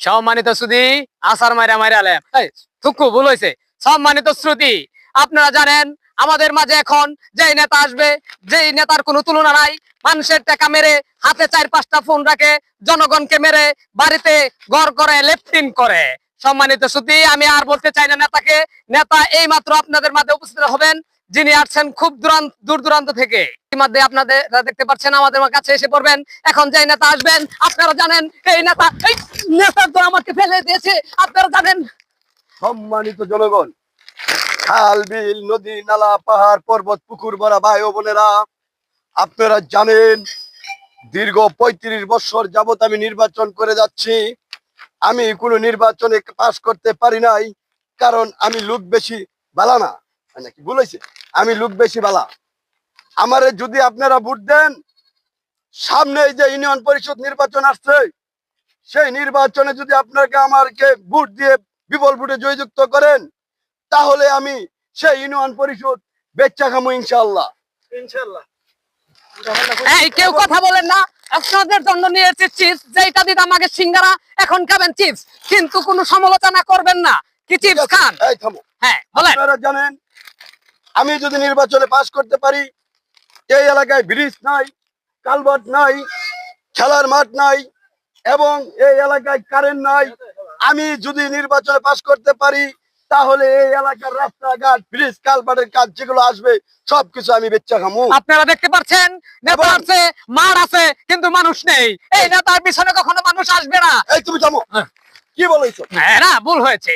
সম্মানিত শ্রুতি, আসার মাইরা মাইরা থুকু, ভুল হয়েছে সম্মানিত শ্রুতি, আপনারা জানেন, আমাদের মাঝে এখন যেই নেতা আসবে, যেই নেতার কোনো তুলনা নাই, মানুষের টাকা মেরে হাতে চার পাঁচটা ফোন রাখে, জনগণকে মেরে বাড়িতে ঘর করে লেফটিন করে। সম্মানিত শ্রুতি, আমি আর বলতে চাই না নেতাকে। নেতা এই মাত্র আপনাদের মাঝে উপস্থিত হবেন, যিনি আসছেন খুব দূরান্ত দূর দূরান্ত থেকে। ইতিমধ্যে আপনাদের দেখতে পাচ্ছেন, আমাদের কাছে এসে পড়বেন। এখন যে নেতা আসবেন, আপনারা জানেন, এই নেতা এই নেতা তো আমাকে ফেলে দিয়েছে। আপনারা জানেন সম্মানিত জনগণ, খাল, বিল, নদী, নালা, পাহাড়, পর্বত, পুকুর, ভরা ভাই ও বোনেরা, আপনারা জানেন, দীর্ঘ পঁয়ত্রিশ বছর যাবত আমি নির্বাচন করে যাচ্ছি। আমি কোনো নির্বাচনে পাশ করতে পারি নাই কারণ আমি লোক বেশি বালা না। নাকি বলেছে আমি লোক বেশি বালা। আমারে যদি আপনারা ভোট দেন সামনে যে ইউনিয়ন পরিষদ নির্বাচন আসছে সেই নির্বাচনে যদি আপনাকে আমাকে ভোট দিয়ে বিপুল ভোটে জয়যুক্ত করেন তাহলে আমি সেই ইউনিয়ন পরিষদ বেচ্চা খামো ইনশাল্লাহ ইনশাল্লাহ কেউ কথা বলেন না। আপনাদের জন্য নিয়ে এসেছি চিপস যেটা দিত আমাকে সিঙ্গারা এখন খাবেন চিপস কিন্তু কোনো সমালোচনা করবেন না। কি চিপস খান? হ্যাঁ বলেন। জানেন আমি যদি নির্বাচনে পাশ করতে পারি এই এলাকায় ব্রিজ নাই কালভার্ট নাই খেলার মাঠ নাই এবং এই এলাকায় কারেন্ট নাই আমি যদি নির্বাচনে পাশ করতে পারি তাহলে এই এলাকার রাস্তাঘাট ব্রিজ কালভার্টের কাজ যেগুলো আসবে সবকিছু আমি বেচা খামু। আপনারা দেখতে পাচ্ছেন? নেতা আছে মার আছে কিন্তু মানুষ নেই। এই নেতার পিছনে কখনো মানুষ আসবে না। এই তুমি থামো। হ্যাঁ। কি বলেছ হ্যাঁ না ভুল হয়েছে।